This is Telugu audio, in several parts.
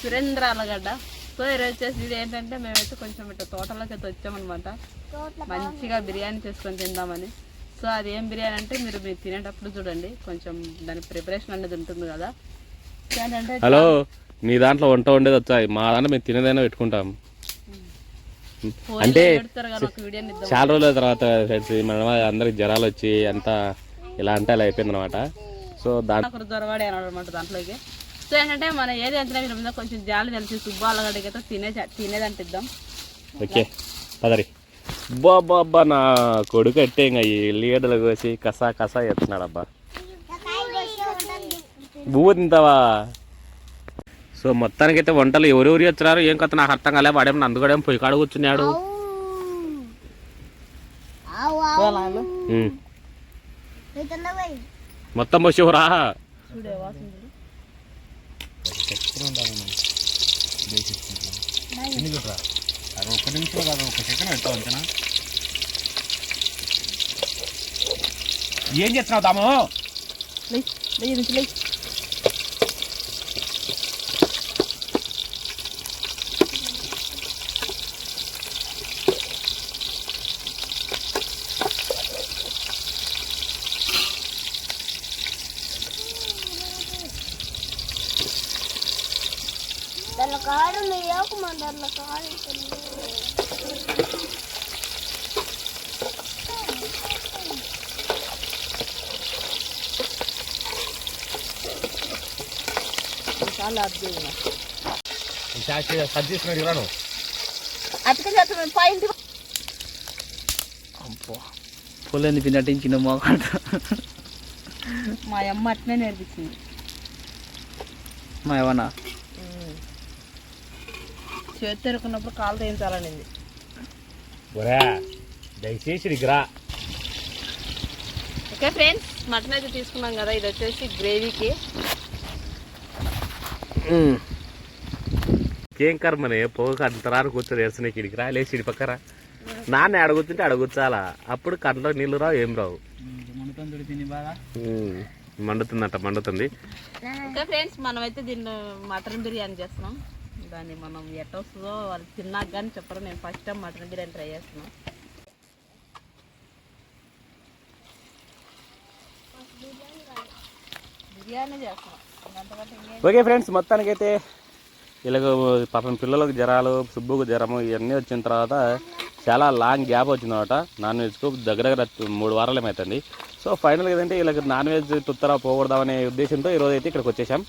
సురేంద్ర అలగడ్డ. సో ఈరోజు వచ్చేసి ఇది ఏంటంటే మేమైతే కొంచెం ఇట్లా తోటలోకి అయితే వచ్చామన్నమాట. మంచిగా బిర్యానీ చేసుకొని తిందామని. సో అది ఏం బిర్యానీ అంటే మీరు మీరు తినేటప్పుడు చూడండి. కొంచెం దాని ప్రిపరేషన్ అనేది ఉంటుంది కదా. ఏంటంటే హలో మీ దాంట్లో వంట వండేది వచ్చాయి మా దాంట్లో మేము తినేదైనా పెట్టుకుంటాం. అంటే చాలా రోజుల తర్వాత ఫ్రెండ్స్ మన అందరికి జ్వరాలు వచ్చి అంతా ఇలా అంటే అలా అయిపోయింది అనమాట సో దాంట్లో దొరవాడే అనమాట దాంట్లోకి. సో ఏంటంటే మన ఏది ఎంత మీద కొంచెం జాలి తెలిసి సుబ్బు అలగడ్డకి అయితే తినే తినేది అంటిద్దాం. ఓకే పదరి. బాబా నా కొడుకు అట్టే ఇంకా ఈ లీడలు కోసి కసా కసా ఎత్తున్నాడు అబ్బా బువ్వ తింటావా? సో మొత్తానికైతే వంటలు ఎవరెవరు వచ్చినారు ఏం కొత్త నాకు అర్థం కాలే. వాడేమో నందుగడేమో పొయ్యి కాడ కూర్చున్నాడు. మొత్తం పోసేవరా చూడే వాసన చూడు. ఒక్క నిమిషం కాదు ఒక సెకండ్ పెట్టావు అంతేనా? ఏం చేస్తున్నావు తాము? చాలా అర్థం చేస్తాం పాయింట్ పొలంది పిన్నట్టించిన మోకాడు మా అమ్మ అట్నే నేర్పించింది మా ఏమన్నా చేతి తెరుకున్నప్పుడు కాలు తెయించాలనింది ఒరే దయచేసి దిగరా ఓకే ఫ్రెండ్స్ మటన్ అయితే తీసుకున్నాం కదా ఇది వచ్చేసి గ్రేవీకి. ఏం కర్మనే పోక అంతరారు కూర్చొని వేసిన కిడికి రా లేచి ఇడి పక్కరా నాన్న అడుగుతుంటే అడుగుచాలా అప్పుడు కంట్లో నీళ్ళు రావు ఏం రావు. మండుతుందంట మండుతుంది. ఓకే ఫ్రెండ్స్ మనమైతే దీన్ని మటన్ బిర్యానీ చేస్తున్నాం. దాన్ని మనం ఎట్ట వస్తుందో వాళ్ళు తిన్నాక కానీ చెప్పరు. నేను first time mutton biryani try చేస్తున్నాం. బిర్యానీ ఓకే ఫ్రెండ్స్ మొత్తానికైతే ఇలాగ పాపం పిల్లలకు జ్వరాలు సుబ్బుకు జ్వరము ఇవన్నీ వచ్చిన తర్వాత చాలా లాంగ్ గ్యాప్ వచ్చిందన్నమాట నాన్ వెజ్కు దగ్గర దగ్గర మూడు వారాలు ఏమవుతుంది సో ఫైనల్గా ఏంటంటే వీళ్ళకి నాన్ వెజ్ తుత్తరా పోకూడదామనే ఉద్దేశంతో ఈరోజు అయితే ఇక్కడికి వచ్చేసాం.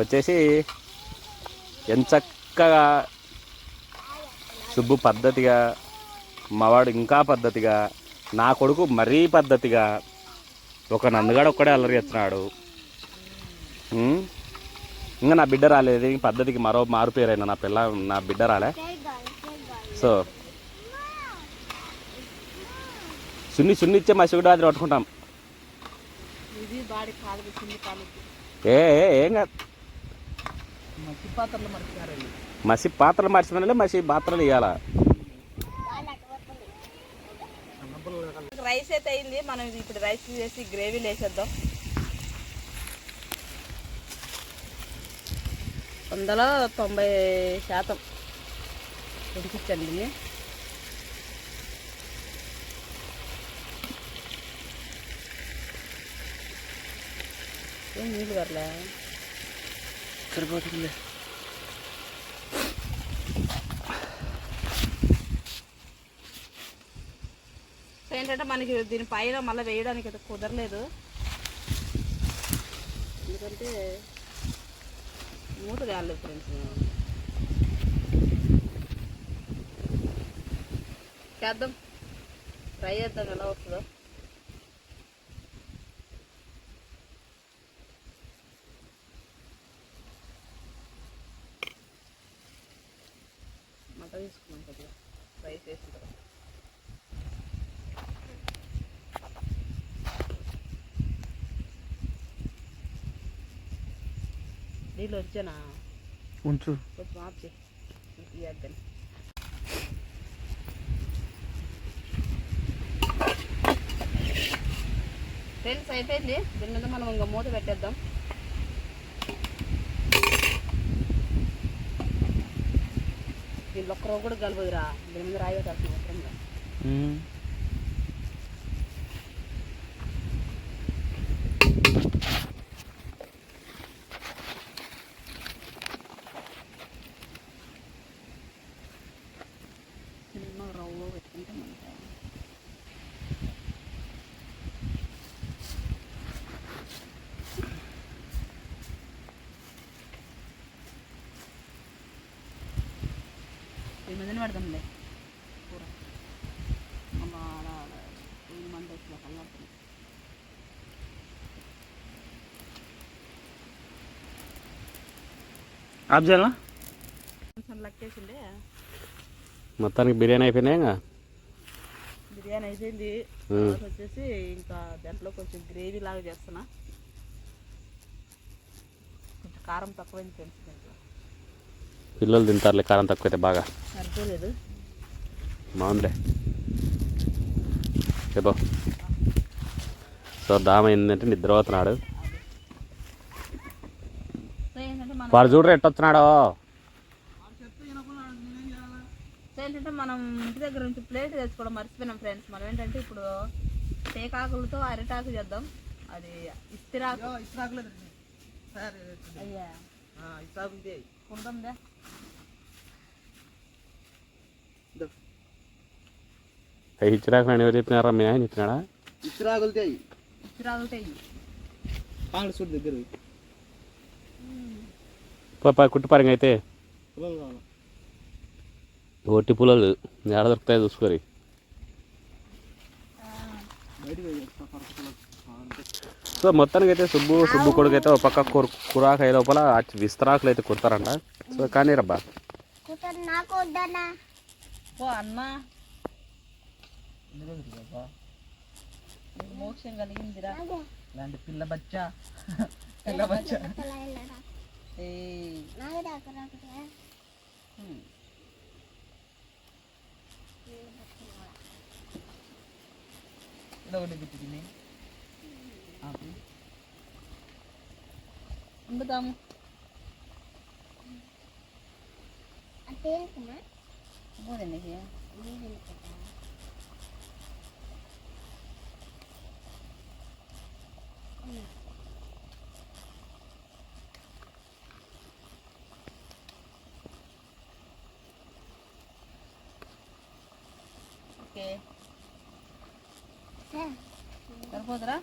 వచ్చేసి ఎంచక్కగా సుబ్బు పద్ధతిగా మావాడు ఇంకా పద్ధతిగా నా కొడుకు మరీ పద్ధతిగా ఒక నందుగాడు ఒక్కడే అల్లరి చేస్తున్నాడు. ఇంకా నా బిడ్డ రాలేదు పద్ధతికి మరో మారు పేరైనా నా పిల్ల నా బిడ్డ రాలే? సో సున్ని సున్ని ఇచ్చే మసి కూడా అది పట్టుకుంటాం. ఏ ఏ, కాదు. మసి పాత్రలు మర్చిపోయినా మసి పాత్రలు ఇవ్వాలా రైస్ అయితే అయింది. మనం ఇప్పుడు రైస్ చేసి గ్రేవీ వేసేద్దాం వందలో తొంభై శాతం ఉడికించండి. దీన్ని ఏం నీళ్ళు కర్లే సరిపోతుంది ఏంటంటే మనకి దీని పైన మళ్ళీ వేయడానికి అయితే కుదరలేదు. ఎందుకంటే మూత కాలేదు ఫ్రెండ్స్. చేద్దాం. ట్రై చేద్దాం ఎలా వస్తుందో. నీళ్ళు వచ్చానా? ఉంచు. ఆపే ఇవ్వద్దని ఫ్రెండ్స్ అయిపోయింది. దీని మీద మనం ఇంకా మూత పెట్టేద్దాం. దీనిలో ఒక్కరో కూడా కలవదురా. దీని మీద రాయవలసిన అవసరం లేదు ఆఫ్ చేయాలా? మొత్తానికి బిర్యానీ అయిపోయినాయి ఇంకా? బిర్యానీ అయిపోయింది. వచ్చేసి ఇంకా దాంట్లో కొంచెం గ్రేవీ లాగా చేస్తున్నా. కొంచెం కారం తక్కువైంది ఫ్రెండ్స్ దాంట్లో. పిల్లలు తింటారులే కారం తక్కువైతే బాగా. సరిపోలేదు. బాగుందిలే. చెప్పు. సో దామ ఏంటంటే నిద్రపోతున్నాడు సో ఏంటంటే మనం వాడు చూడరు ఎట్టొస్తున్నాడో. సో ఏంటంటే మనం ఇంటి దగ్గర నుంచి ప్లేట్ తెచ్చుకోవడం మర్చిపోయినాం ఫ్రెండ్స్. మనం ఏంటంటే ఇప్పుడు టేకాకులతో అరిటాకు చేద్దాం. అది ఇస్తిరాకు. అయ్యా. ఇచ్చిరాక నేను ఎవరు చెప్పినారా? మీ ఆయన చెప్పినాడా? ఇయ్యి. పాండు చూడు దగ్గర. కుట్టుపారింగ్ అయితే? ఒట్టి పుల్లలు ఎక్కడ దొరుకుతాయి చూసుకోరి. సో మొత్తానికి అయితే సుబ్బు సుబ్బు కొడుకు అయితే ఒక పక్క కూర కురాకు లోపల విస్తరాకులు అయితే కుడతారంట. సో కానీ రబ్బా కుట్టారు నాకు వద్దన్నా. ఓ అన్న నీకు మోక్షం కలిగిందిరా ఇలాంటి పిల్ల బచ్చా ఏయ్. నాకు దాకా రాకురా. హ్మ్. ఇలా ఒకటి పెట్టి తిని ఆపు. వండుదాము అంటే ఏంటన్నా? పోదే నీకు ఓకే. సరే. సరిపోతురా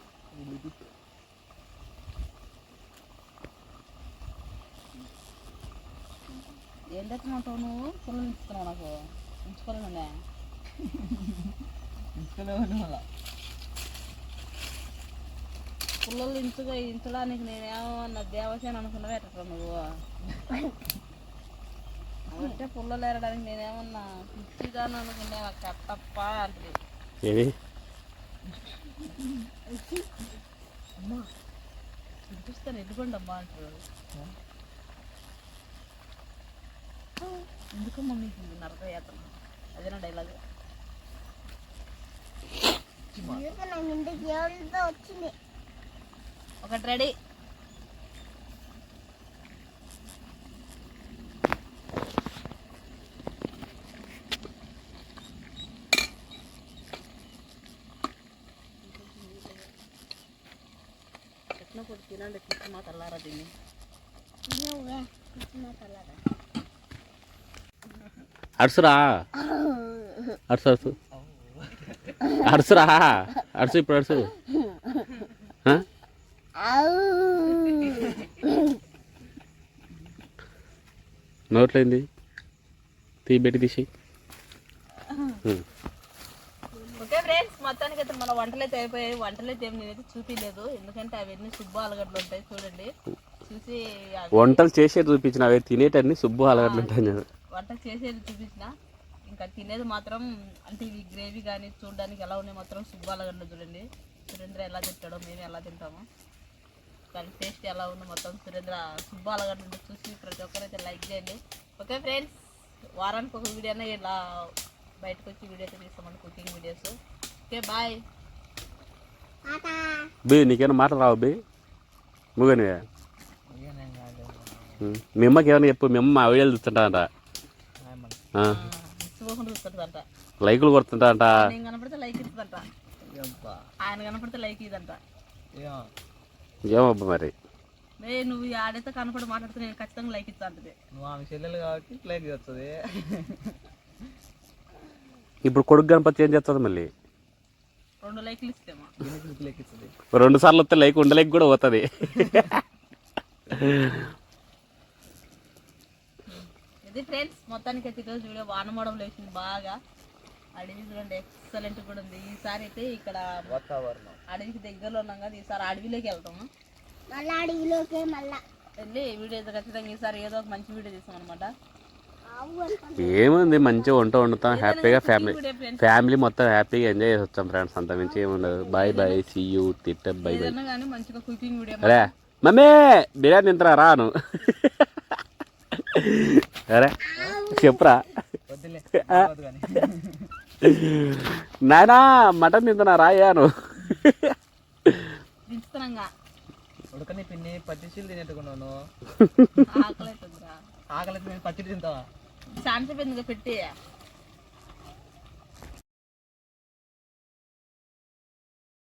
ఏం నువ్వు? పుల్లలు ఇస్తున్నావు నాకు? ఉంచుకోలేనులే మళ్ళా పుల్లలు ఇంచుగా ఇంచడానికి నేనేమన్నా దేవసేన అనుకున్నావే ఎట్లా నువ్వు? అంటే పుల్లలు ఏరడానికి నేనేమన్నా పిచ్చిదాన్ని అనుకున్నావా కట్టప్ప అంటది ఏది? చూస్తాను ఎదుగుండి అమ్మా అంటారు ఎందుకమ్మా మీకు నరక యాతన అదేనా డైలాగ్ వచ్చింది. ఒకటి రెడీ. కొడు తినండి తిప్పి మా తల్లారా దీన్ని. అరుసురా అరుసు అరుసు అరుసురా అరుసు ఇప్పుడు అరుసు ఆ? ఆవు. నోట్లో ఏంది తీ పెట్టి తీసి మొత్తానికి అయితే మన వంటలు అయితే అయిపోయాయి. వంటలు అయితే ఏం నేనైతే చూపించలేదు ఎందుకంటే అవన్నీ సుబ్బు ఆలుగడ్డలు ఉంటాయి చూడండి. చూసి వంటలు చేసేది చూపించిన అవి తినేటన్ని సుబ్బు అలగట్లు ఉంటాయి నేను. వంట చేసేది చూపించిన. ఇంకా తినేది మాత్రం అంటే ఇవి గ్రేవీ కానీ చూడడానికి ఎలా ఉన్నాయి మాత్రం సుబ్బు ఆలుగడ్డలు చూడండి. సురేంద్ర ఎలా తింటాడో మేము ఎలా తింటామో. దాని టేస్ట్ ఎలా ఉందో మొత్తం సురేంద్ర సుబ్బు ఆలుగడ్డలు చూసి ప్రతి ఒక్కరైతే లైక్ చేయండి. ఓకే ఫ్రెండ్స్ వారానికి ఒక వీడియోనే ఇలా బయటకు వచ్చి వీడియో అయితే తీస్తామండి కుకింగ్ వీడియోస్ ఓకే బాయ్. బి నీకేమైనా మాటలు రావు బి. ముగని ఏం కాదు. మీ అమ్మకి ఏమైనా చెప్పు మీ అమ్మ మా వీడియోలు చూస్తుంటారంట లైకులు కొడుతుంటారంట లైక్ ఆయన కనపడితే లైక్ ఇదంట. ఏమో. ఏమబ్బా మరి? మే నువ్వు ఆడైతే కనపడి మాట్లాడితే నేను ఖచ్చితంగా లైక్ ఇస్తా అంటది. నువ్వు ఆమె చెల్లెలు కాబట్టి ప్లేక్ వస్తుంది ఇప్పుడు కొడుకు గణపతి ఏం చేస్తుంది మళ్ళీ? రెండు సార్లు వస్తే లైక్ ఉండలేక కూడా పోతుంది. ఇది ఫ్రెండ్స్ మొత్తానికి అయితే ఈరోజు వీడియో వానమోడం లేచింది బాగా. అడవి చూడండి ఎక్సలెంట్ కూడా ఉంది. ఈసారి అయితే ఇక్కడ వాతావరణం. అడవికి దగ్గరలో ఉన్నాం కదా ఈసారి అడవిలోకి వెళ్తాము మళ్ళా అడవిలోకి మళ్ళా. వెళ్ళి వీడియో ఖచ్చితంగా ఈసారి ఏదో ఒక మంచి వీడియో తీసాం అనమాట. ఏముంది మంచిగా వంట వండుతాం హ్యాపీగా ఫ్యామిలీ ఫ్యామిలీ మొత్తం హ్యాపీగా ఎంజాయ్ చేసి వచ్చాం ఫ్రెండ్స్ అంత మించి ఏముండదు. బాయ్ బాయ్ సీ యూ తిట్ట బై బై ఏదన్నా కానీ మంచిగా కుకింగ్ వీడియో అరే మమ్మీ బిర్యానీ తింటరా రాను. అరే చెప్పురా. నాయనా మటన్ తింటున్నా రాయాను. ఉడకని పిన్ని పచ్చిసీలు తినేట్టుకున్నాను. ఆకలి పచ్చిడి తింటావా? ఛాన్స్ ఎందుకు పెట్టి